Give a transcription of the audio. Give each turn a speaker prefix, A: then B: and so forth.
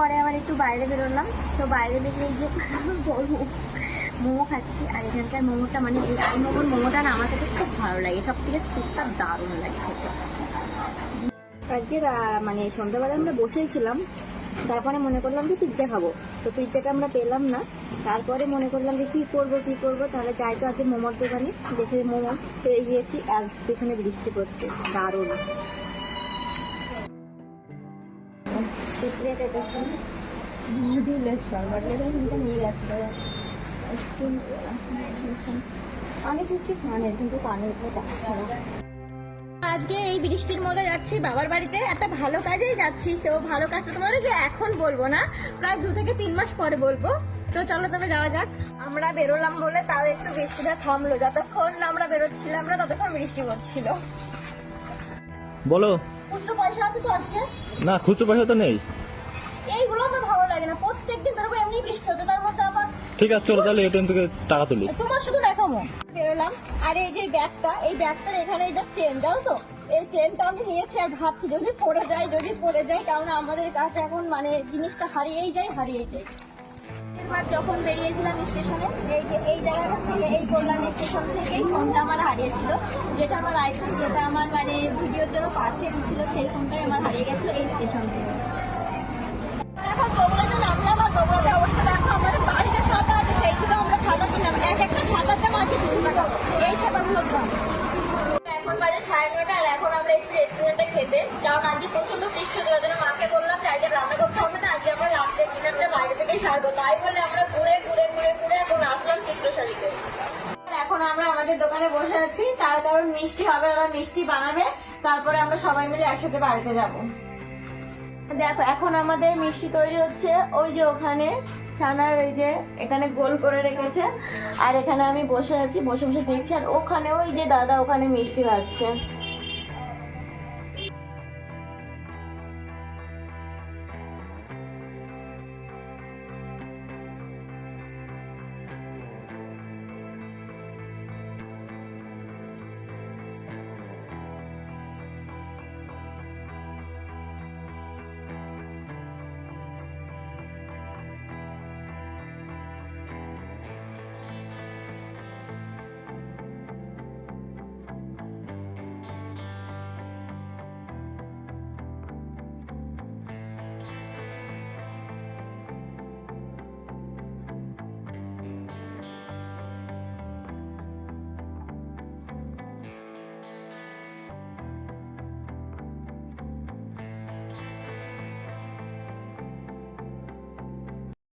A: পরে আবার একটু বাইরে বেরোলাম। তো বাইরে বেরিয়ে এই যে বলব, মোমো খাচ্ছি। আর এখানকার মোমোটা মানে এই মোমোর মোমোটা না আমার কাছে খুব ভালো লাগে। সব থেকে স্যুপটা দারুণ লাগে খেতে। আজকে মানে সন্ধ্যাবেলা আমরা বসেই ছিলাম তারপরে মনে করলাম যে পিৎজা খাব। তো পিৎজাটা আমরা পেলাম না। তারপরে মনে করলাম যে কি করব কি করব? তাহলে যাই তো আজকে মোমোর দোকানে। দেখে মোমো পেয়ে গিয়েছি। আর পেছনে বৃষ্টি পড়ছে। দারুণ। অনেক কিছু আজকে এই বৃষ্টির মধ্যে যাচ্ছি বাবার বাড়িতে। একটা ভালো কাজেই যাচ্ছি তো ভালো কাজটা তোমাদেরকে এখন বলব না। প্রায় দু থেকে তিন মাস পরে বলব। তো চলো তবে যাওয়া যাক। আমরা বেরোলাম বলে তাও একটু বৃষ্টিটা থামলো। যতক্ষণ আমরা বেরোচ্ছিলাম না, ততক্ষণ বৃষ্টি পড়ছিল
B: বলো।
A: খুচরো পয়সা আছে তো
B: না খুচরো পয়সা তো নেই।
A: এইগুলো আমার ভালো লাগে না। প্রত্যেকদিন বেরোবো এমনি বৃষ্টি হতো তার মধ্যে আবার
B: ঠিক আছে চলো তাহলে এটিএম থেকে টাকা তুলি।
A: তোমার শুধু দেখাবো বেরোলাম। আর এই যে ব্যাগটা এই ব্যাগটার এখানে যে চেন জানো তো? এই চেনটা আমি নিয়েছি আর ভাবছি যদি পড়ে যায় যদি পড়ে যায় কারণ আমাদের কাছে এখন মানে জিনিসটা হারিয়েই যায় হারিয়ে যায়। এবার যখন বেরিয়েছিলাম স্টেশনে এই যে এই জায়গাটা এই কল্যাণ স্টেশন থেকেই ফোনটা আমার হারিয়েছিল। যেটা আমার আইফোন যেটা আমার মানে ভিডিওর জন্য পাঠিয়ে দিচ্ছিল সেই ফোনটাই আমার হারিয়ে গেছিল এই স্টেশন থেকে। এখন সাড়ে নটা আর এখন আমরা রেস্টুরেন্টে খেতে। কারণ আজকে মাকে বললাম যে রান্না করতে হবে না, আজকে আমরা বাইরে থেকেই তাই আমরা আমাদের দোকানে বসে আছি। তার কারণ মিষ্টি হবে, ওরা মিষ্টি বানাবে। তারপরে আমরা সবাই মিলে একসাথে বাড়িতে যাব। দেখো, এখন আমাদের মিষ্টি তৈরি হচ্ছে। ওই যে ওখানে ছানার ওই যে এখানে গোল করে রেখেছে। আর এখানে আমি বসে আছি, বসে বসে দেখছি। আর ওখানে ওই যে দাদা ওখানে মিষ্টি ভাজছে